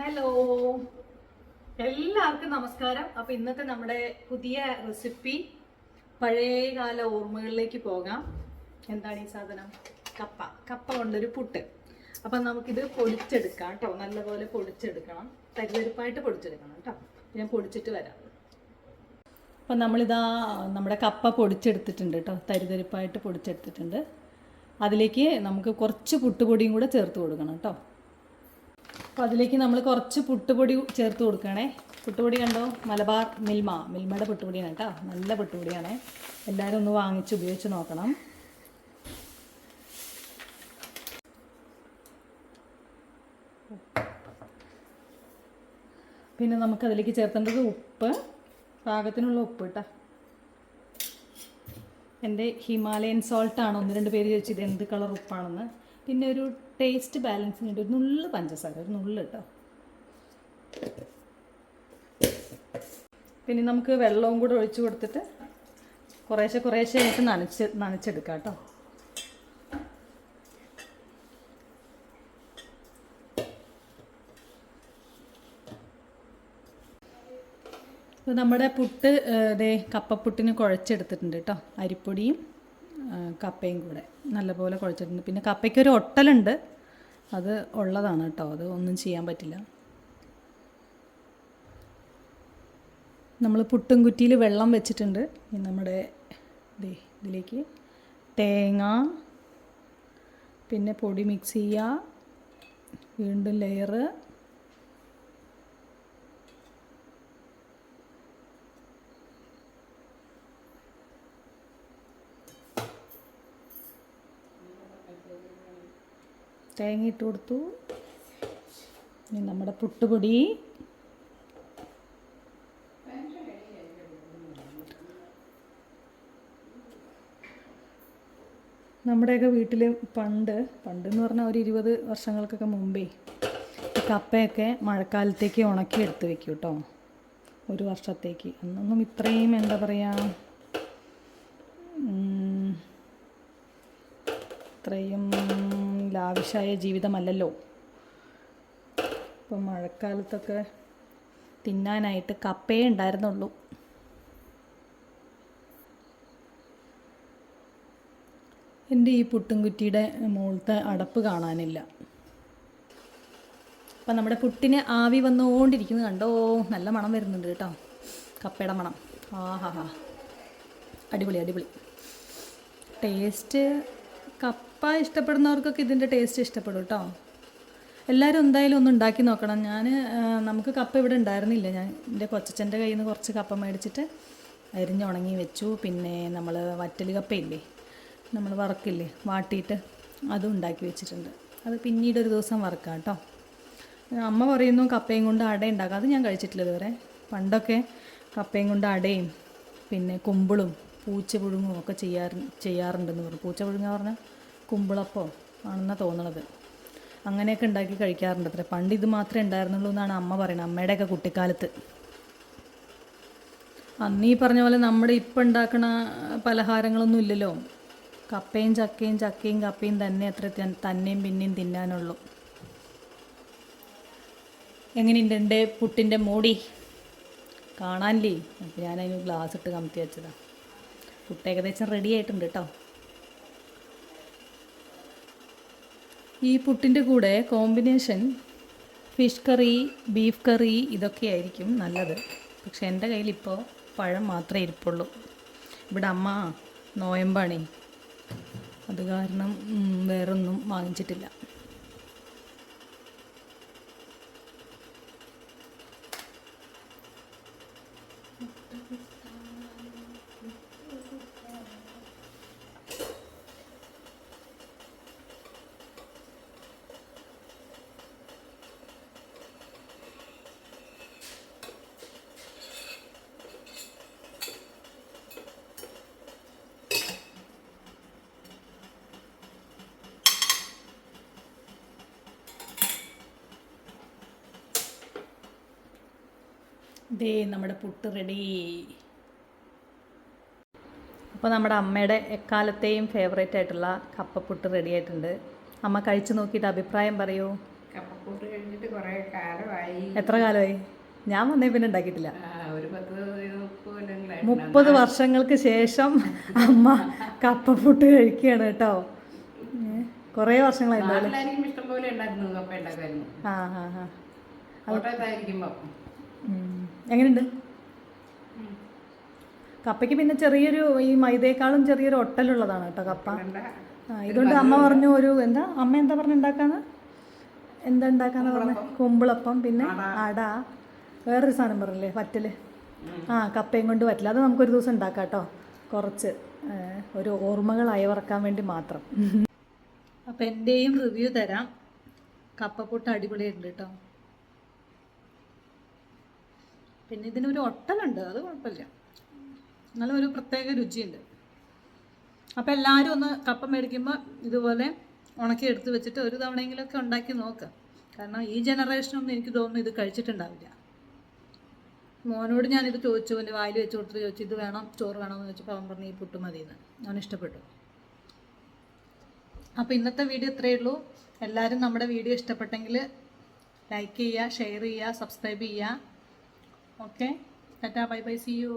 Hello എല്ലാവർക്കും നമസ്കാരം. അപ്പൊ ഇന്നത്തെ നമ്മുടെ പുതിയ റെസിപ്പി പഴയകാല ഓർമ്മകളിലേക്ക് പോകാം. എന്താണ് ഈ സാധനം? കപ്പ. കപ്പ കൊണ്ടൊരു പുട്ട്. അപ്പൊ നമുക്കിത് പൊടിച്ചെടുക്കാം കേട്ടോ. നല്ലപോലെ പൊടിച്ചെടുക്കണം. തരിതരിപ്പായിട്ട് പൊടിച്ചെടുക്കണം കേട്ടോ. ഞാൻ പൊടിച്ചിട്ട് വരാം. അപ്പം നമ്മളിതാ നമ്മുടെ കപ്പ പൊടിച്ചെടുത്തിട്ടുണ്ട് കേട്ടോ. തരിതരിപ്പായിട്ട് പൊടിച്ചെടുത്തിട്ടുണ്ട്. അതിലേക്ക് നമുക്ക് കുറച്ച് പുട്ടുപൊടിയും കൂടെ ചേർത്ത് കൊടുക്കണം കേട്ടോ. അപ്പോൾ അതിലേക്ക് നമ്മൾ കുറച്ച് പുട്ടുപൊടി ചേർത്ത് കൊടുക്കണേ. പുട്ടുപൊടി കണ്ടോ? മലബാർ മിൽമ. മിൽമയുടെ പുട്ടുപൊടിയാണ് കേട്ടോ. നല്ല പുട്ടുപൊടിയാണ്. എല്ലാവരും ഒന്ന് വാങ്ങിച്ച് ഉപയോഗിച്ച് നോക്കണം. പിന്നെ നമുക്ക് അതിലേക്ക് ചേർത്തേണ്ടത് ഉപ്പ്. പാകത്തിനുള്ള ഉപ്പ് കേട്ടോ. എന്റെ ഹിമാലയൻ സോൾട്ടാണ് ഒന്ന് രണ്ട് പേര് ചോദിച്ചത് എന്ത് കളർ ഉപ്പാണെന്ന്. പിന്നെ ഒരു ടേസ്റ്റ് ബാലൻസിന് വേണ്ടി ഒരു നുള്ള് പഞ്ചസാര ഒരു നുള്ള് കേട്ടോ പിന്നെ നമുക്ക് വെള്ളവും കൂടെ ഒഴിച്ചു കൊടുത്തിട്ട് കുറേശ്ശെ കുറേശ്ശെ ആയിട്ട് നനച്ച് നനച്ചെടുക്കാം കേട്ടോ നമ്മുടെ പുട്ട് ഇതേ കപ്പപ്പുട്ടിന് കുഴച്ചെടുത്തിട്ടുണ്ട് കേട്ടോ അരിപ്പൊടിയും. കപ്പയും കൂടെ നല്ലപോലെ കുഴച്ചിട്ടുണ്ട്. പിന്നെ കപ്പയ്ക്കൊരു ഒട്ടലുണ്ട്. അത് ഉള്ളതാണ് കേട്ടോ. അത് ഒന്നും ചെയ്യാൻ പറ്റില്ല. നമ്മൾ പുട്ടും കുറ്റിയിൽ വെള്ളം വെച്ചിട്ടുണ്ട്. നമ്മുടെ ഇതിലേക്ക് തേങ്ങ പിന്നെ പൊടി മിക്സ് ചെയ്യുക വീണ്ടും ലെയറ് തേങ്ങ ഇട്ട് കൊടുത്തു. ഇനി നമ്മുടെ പുട്ടുപൊടി. നമ്മുടെയൊക്കെ വീട്ടിൽ പണ്ട് പണ്ടെന്ന് പറഞ്ഞാൽ ഒരു ഇരുപത് വർഷങ്ങൾക്കൊക്കെ മുമ്പേ കപ്പയൊക്കെ മഴക്കാലത്തേക്ക് ഉണക്കി എടുത്ത് വെക്കും കേട്ടോ ഒരു വർഷത്തേക്ക്. അന്നൊന്നും ഇത്രയും എന്താ പറയുക ഇത്രയും ലാവിഷായ ജീവിതമല്ലല്ലോ. ഇപ്പം മഴക്കാലത്തൊക്കെ തിന്നാനായിട്ട് കപ്പേ ഉണ്ടായിരുന്നുള്ളൂ. എന്റെ ഈ പുട്ടുംകുറ്റിയുടെ മുകളിലത്തെ അടപ്പ് കാണാനില്ല. അപ്പം നമ്മുടെ പുട്ടിന് ആവി വന്നുകൊണ്ടിരിക്കുന്നത് കണ്ടോ? നല്ല മണം വരുന്നുണ്ട് കേട്ടോ. കപ്പയുടെ മണം. ആഹാഹാ. അടിപൊളി അടിപൊളി. ടേസ്റ്റ് കപ്പ ഇഷ്ടപ്പെടുന്നവർക്കൊക്കെ ഇതിന്റെ ടേസ്റ്റ് ഇഷ്ടപ്പെടും കേട്ടോ എല്ലാവരും എന്തായാലും ഒന്ന് ഉണ്ടാക്കി നോക്കണം. ഞാൻ നമുക്ക് കപ്പ ഇവിടെ ഉണ്ടായിരുന്നില്ല. ഞാൻ എന്റെ കൊച്ചച്ഛന്റെ കയ്യിൽ നിന്ന് കുറച്ച് കപ്പ മേടിച്ചിട്ട് അരിഞ്ഞുണങ്ങി വെച്ചു. പിന്നെ നമ്മൾ വറ്റൽ കപ്പയില്ലേ നമ്മൾ വറക്കില്ലേ വാട്ടിയിട്ട് അതും ഉണ്ടാക്കി വെച്ചിട്ടുണ്ട്. അത് പിന്നീട് ഒരു ദിവസം വറക്കാം കേട്ടോ അമ്മ പറയുന്നു കപ്പയും കൊണ്ട് അട ഉണ്ടാക്കാം. അത് ഞാൻ കഴിച്ചിട്ടില്ല ഇതുവരെ പണ്ടൊക്കെ കപ്പയും കൊണ്ട് അടയും പിന്നെ കുമ്പിളും പൂച്ച പുഴുങ്ങും ഒക്കെ ചെയ്യാറ് ചെയ്യാറുണ്ടെന്ന് പറഞ്ഞു. പൂച്ച പുഴുങ്ങാന്ന് പറഞ്ഞാൽ കുമ്പിളപ്പോ ആണെന്നാണ് തോന്നണത്. അങ്ങനെയൊക്കെ ഉണ്ടാക്കി കഴിക്കാറുണ്ട് അത്ര. പണ്ട് ഇത് മാത്രമേ ഉണ്ടായിരുന്നുള്ളൂ എന്നാണ് അമ്മ പറയുന്നത് അമ്മയുടെയൊക്കെ കുട്ടിക്കാലത്ത്. അന്ന് ഈ പറഞ്ഞ പോലെ നമ്മുടെ ഇപ്പം ഉണ്ടാക്കണ പലഹാരങ്ങളൊന്നും ഇല്ലല്ലോ. കപ്പയും ചക്കയും ചക്കയും കപ്പയും തന്നെ അത്ര തന്നെയും പിന്നെയും തിന്നാനുള്ളൂ. എങ്ങനെയുണ്ട് എന്റെ പുട്ടിന്റെ മൂടി? കാണാനില്ലേ? അപ്പോൾ ഞാനതിന് ഗ്ലാസ് ഇട്ട് കമത്തി വെച്ചതാണ് പുട്ട് ഏകദേശം റെഡി ആയിട്ടുണ്ട് കേട്ടോ ഈ പുട്ടിന്റെ കൂടെ combination fish curry beef curry ഇതൊക്കെ ആയിരിക്കും നല്ലത്. പക്ഷെ എന്റെ കയ്യിൽ ഇപ്പോൾ പഴം മാത്രമേ ഇരിപ്പുള്ളൂ. ഇവിടെ അമ്മ നോയമ്പാണേ. അത് കാരണം വേറൊന്നും വാങ്ങിച്ചിട്ടില്ല. ദേ നമ്മുടെ പുട്ട് റെഡി അപ്പോൾ നമ്മുടെ അമ്മയുടെ എക്കാലത്തെയും ഫേവറേറ്റ് ആയിട്ടുള്ള കപ്പപ്പുട്ട് റെഡി ആയിട്ടുണ്ട്. അമ്മ കഴിച്ചു നോക്കിയിട്ട് അഭിപ്രായം പറയൂ. കപ്പപ്പുട്ട് കഴിഞ്ഞിട്ട് കുറേ കാലമായി. എത്ര കാലമായി? ഞാൻ വന്നേ പിന്നെ ഉണ്ടാക്കിയിട്ടില്ല. ഒരു പത്ത് മുപ്പത് വർഷങ്ങൾക്ക് ശേഷം അമ്മ കപ്പപ്പുട്ട് കഴിക്കുകയാണ് കേട്ടോ. കുറേ വർഷങ്ങളായി നാട്ടിലായിരിക്കും ഇഷ്ടം പോലെ ഉണ്ടായിരുന്നു കപ്പ ആ ആ ആ. കോട്ടയത്തായിരിക്കുമ്പോൾ. എങ്ങനെയുണ്ട്? കപ്പയ്ക്ക് പിന്നെ ചെറിയൊരു ഈ മൈദയേക്കാളും ചെറിയൊരു ഒട്ടലുള്ളതാണ് കേട്ടോ കപ്പ. ഇതുകൊണ്ട് അമ്മ പറഞ്ഞു ഒരു എന്താ? അമ്മ എന്താ പറഞ്ഞു ഉണ്ടാക്കാന്ന്? എന്താ ഉണ്ടാക്കാന്ന് പറഞ്ഞ? കുമ്പിളപ്പം. പിന്നെ അട. വേറൊരു സാധനം പറഞ്ഞില്ലേ വറ്റൽ. ആ കപ്പയും കൊണ്ട് പറ്റില്ല അത് നമുക്കൊരു ദിവസം ഉണ്ടാക്കാം കേട്ടോ. കുറച്ച് ഒരു ഓർമ്മകൾ വറക്കാൻ വേണ്ടി മാത്രം. അപ്പം എന്റെയും റിവ്യൂ തരാം. കപ്പപ്പുട്ട് അടിപൊളിയായിട്ടുണ്ട് കേട്ടോ. പിന്നെ ഇതിനൊരു ഒട്ടലുണ്ട് അത് കുഴപ്പമില്ല. എന്നാലും ഒരു പ്രത്യേക രുചിയുണ്ട്. അപ്പോൾ എല്ലാവരും ഒന്ന് കപ്പ മേടിക്കുമ്പോൾ ഇതുപോലെ ഉണക്കി എടുത്ത് വെച്ചിട്ട് ഒരു തവണയെങ്കിലുമൊക്കെ ഉണ്ടാക്കി നോക്കുക കാരണം ഈ ജനറേഷനൊന്നും എനിക്ക് തോന്നുന്നു ഇത് കഴിച്ചിട്ടുണ്ടാവില്ല. മോനോട് ഞാനിത് ചോദിച്ചു എന്റെ വായിൽ വെച്ച് കൊടുത്തിട്ട് ചോദിച്ചു ഇത് വേണം? ചോറ് വേണമെന്ന് ചോദിച്ചപ്പോൾ അവൻ പറഞ്ഞു ഈ പുട്ട് മതിയെന്ന്. അവൻ ഇഷ്ടപ്പെട്ടു. അപ്പോൾ ഇന്നത്തെ വീഡിയോ ഇത്രയേ ഉള്ളൂ. എല്ലാവരും നമ്മുടെ വീഡിയോ ഇഷ്ടപ്പെട്ടെങ്കിൽ ലൈക്ക് ചെയ്യുക ഷെയർ ചെയ്യുക സബ്സ്ക്രൈബ് ചെയ്യുക. Okay tata bye bye see you